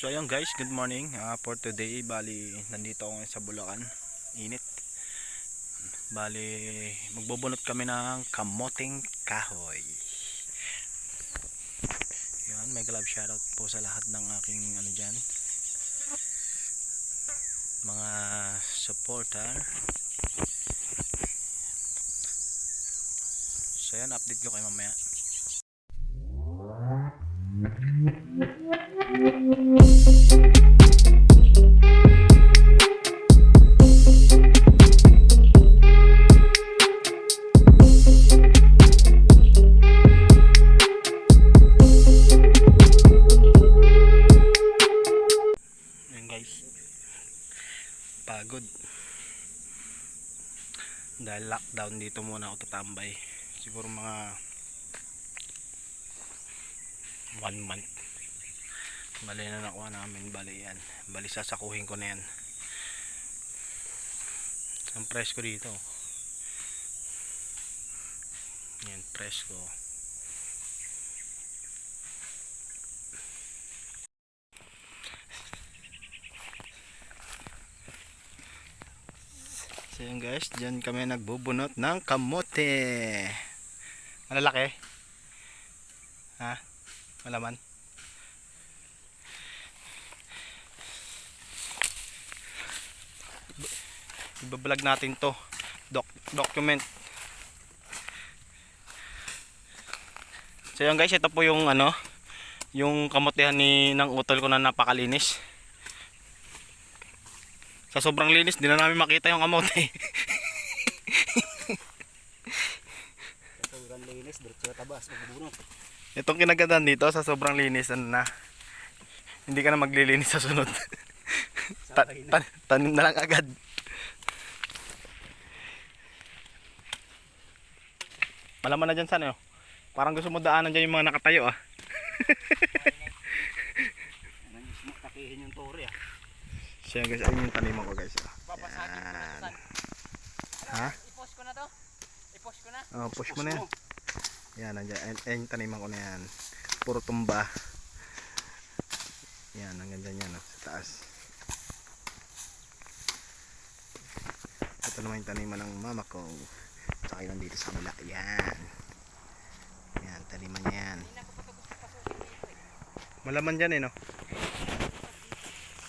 So ayun guys, good morning. Ah, for today, bali nandito ako ngayon sa Bulacan. Init. Bali magbubunot kami ng kamoting kahoy. Yan, may love shoutout po sa lahat ng aking ano diyan. Mga supporter. So yan, update ko kayo mamaya. Lockdown dito muna ako tatambay. Siguro mga one month. Bali na nakuha namin. Bali yan. Bali sasakuhin ko na yan. Ang presko dito. Yan, presko. So yun guys, dyan kami nagbubunot ng kamote. Malalaki? Ha? Malaman? Ibablog natin to. Doc document. So yun guys, ito po yung ano, yung kamotehan ni ng utol ko na napakalinis. Sa sobrang linis, di na namin makita yung kamote. Sobrang linis, diretso na tabas, magbubunot. Itong kinagandaan dito sa sobrang linis ano na hindi ka na maglilinis sa sunod. Ta- ta- tanim na lang agad. Malaman na dyan sana Parang gusto mo daanan dyan yung mga nakatayo ah. Ano yung kakihin yung tore ah. Siya guys, ayun yung taniman ko guys. Babasagin ko na Yan. saan. Ha? I-post ko na to. I-post ko na. Oh, push mo na yan. Yan, nandiyan. Ayun, ayun yung taniman ko na yan. Puro tumba. Yan, hanggang dyan yan, oh, sa taas. Ito naman yung taniman ng mama ko. Tsaka yun dito sa kabila. Yan. Yan, taniman yan. To eh. Malaman dyan eh, no?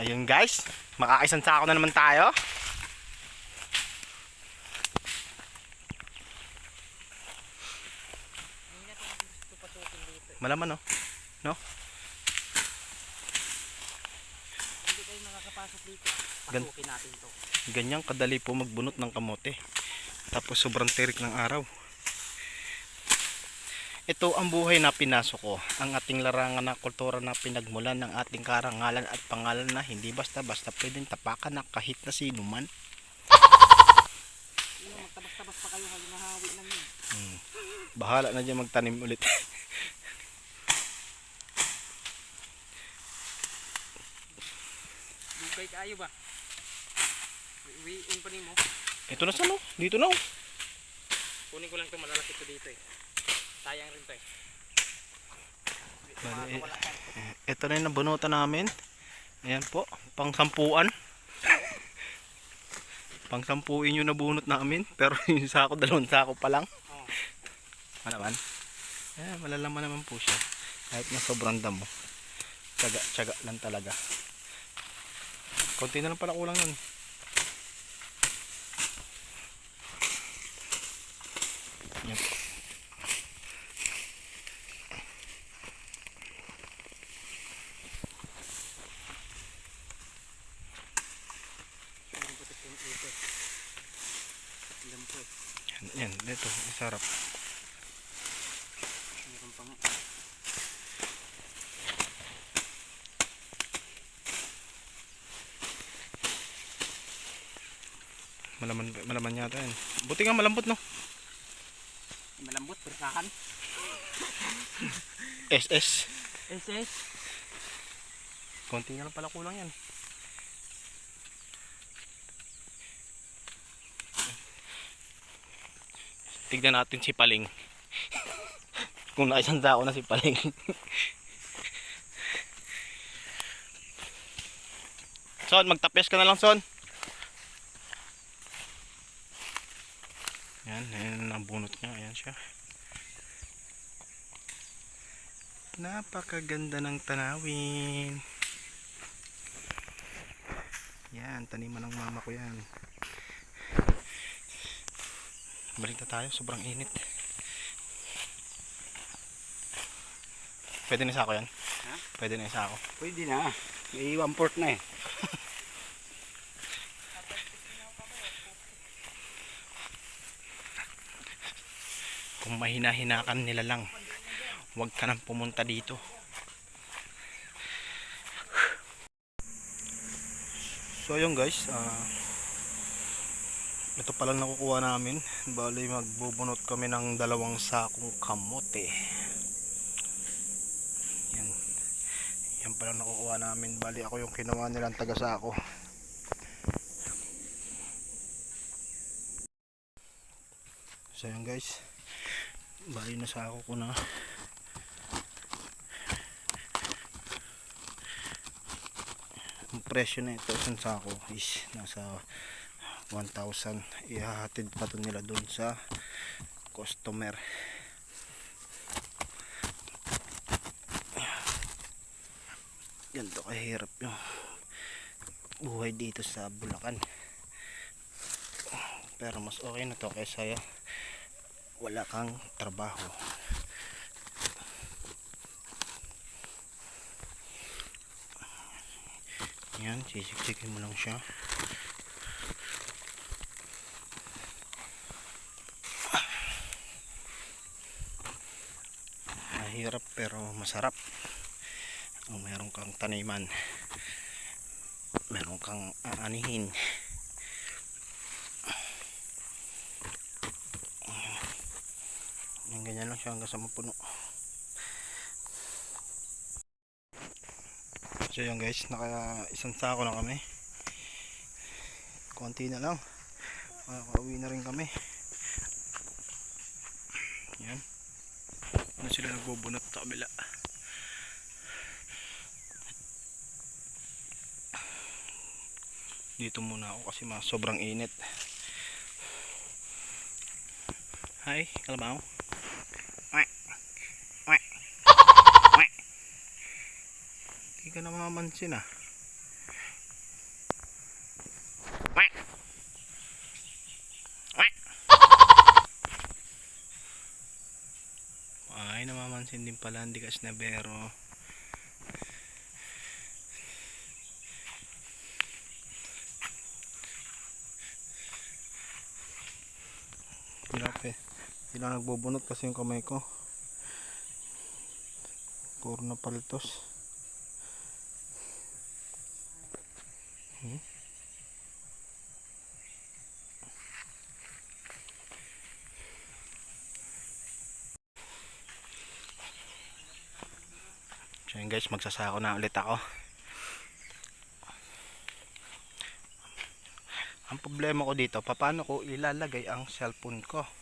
Ayun guys, makakaisang sako na naman tayo. Malaman, no? Hindi kayo makakapasok dito. Gan- Pasukin natin to. Ganyan kadali po magbunot ng kamote. Tapos sobrang tirik ng araw. Ito ang buhay na pinasok ko. Ang ating larangan na kultura na pinagmulan ng ating karangalan at pangalan na hindi basta-basta pwedeng tapakan na kahit na sino man. Magtabas-tabas pa kayo mahawi lang yun. Bahala na dyan magtanim ulit. Dugay kayo ba? Iwiin pa mo. Ito na sa no? Dito na oh. Kunin ko lang to malalaki to dito eh. Sayang rin to eh. Bali, eh. Ito na yung nabunutan namin. Ayan po, pang sampuan. pang sampuin yung nabunot namin. Pero yung sako, dalawang sako pa lang. Oo. Ano naman? Eh, malalaman naman po siya. Kahit na sobrang damo. Tsaga, tsaga lang talaga. Konti na lang pala kulang nun. Yan po. Meron putik yung dito eh. Ilan po eh. Yan, yan. Meron pa nga. Malaman, malaman yata yan. Buti nga malambot no. Malambot, persahan. SS. SS. Konti na lang pala kulang yan. Tignan natin si Paling. Kung naisang tao na si Paling. Son, magtapes ka na lang, Son. Yan, yan ang bunot niya. Ayan siya. Napakaganda ng tanawin. Yan, taniman ng mama ko yan. Balik na tayo, sobrang init. Pwede na isa ako yan? Ha? Pwede na isa ako. Pwede na. May one port na eh. Kung mahina-hinakan nila lang, huwag ka nang pumunta dito. So ayun guys, ah ito pala nakukuha namin. Bali magbubunot kami ng dalawang sakong kamote. Yan. Yan pala nakukuha namin. Bali ako yung kinuha nilang taga-sako. So yun guys. Bali nasako ko na. Ang presyo na ito isang sako is nasa 1,000. Ihahatid pa to nila doon sa customer. Ganito kahirap yung buhay dito sa Bulacan. Pero mas okay na to kaysa wala kang trabaho. Yan, sisiksikin mo lang siya. Mahirap pero masarap. Kung meron kang taniman, meron kang aanihin. Yung ganyan lang siya hanggang sa mapuno. So yun guys, naka isang sako na kami. Konti na lang. Makakauwi na rin kami. Yan. Ano sila nagbubunot sa kabila. Dito muna ako kasi mas sobrang init. Hi, kalabaw. Hindi ka na mamansin ah. Ay, namamansin din pala, hindi ka snabero. Hirap eh. Hindi lang nagbubunot kasi yung kamay ko. Puro na paltos. Hmm? So yun guys, magsasako na ulit ako. Ang problema ko dito, paano ko ilalagay ang cellphone ko?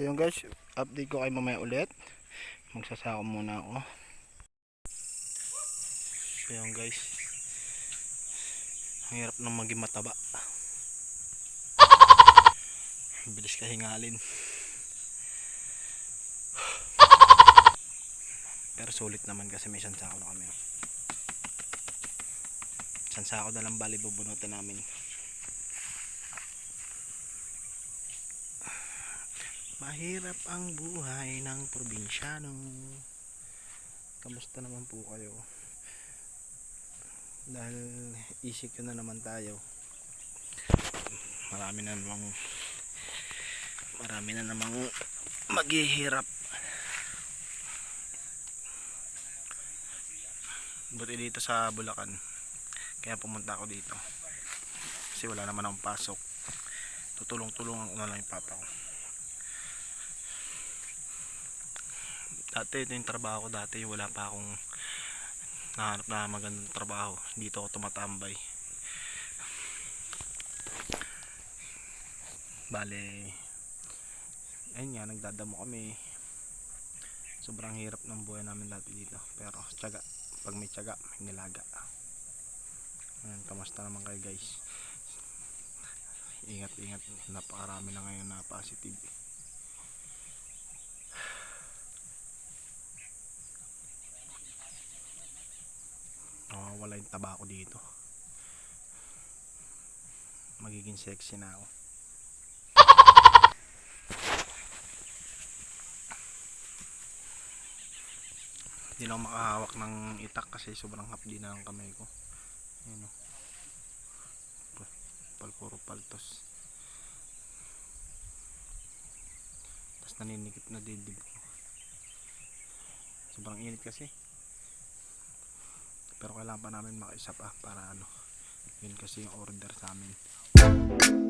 So yun guys, update ko kayo mamaya ulit. Magsasako muna ako. So yun guys. Ang hirap nang maging mataba. Bilis kahingalin. Pero sulit naman kasi may isang sako na kami. Isang sako na lang bali bubunutin namin. Mahirap ang buhay ng probinsyano. Kamusta naman po kayo? Dahil isip na naman tayo. Marami na namang marami na namang maghihirap. Buti dito sa Bulacan. Kaya pumunta ako dito. kasi wala naman akong pasok tutulong-tulungan ko na lang yung papa ko dati ito yung trabaho ko dati wala pa akong nahanap na magandang trabaho. Dito ako tumatambay. Bale ayun nga nagdadamo kami. Sobrang hirap ng buhay namin dati dito. Pero tiyaga pag may tiyaga may nilaga. Ayan, kamusta naman kayo guys? Ingat ingat. Napakarami na ngayon na positive nawawala yung tabako dito magiging sexy na ako hindi na ako makahawak ng itak kasi sobrang hapdi na ang kamay ko Ayan o. Pal puro paltos. Tapos naninikip na dibdib ko. Sobrang init kasi. Pero kailangan pa namin makaisa pa para ano. Yun kasi yung order sa amin.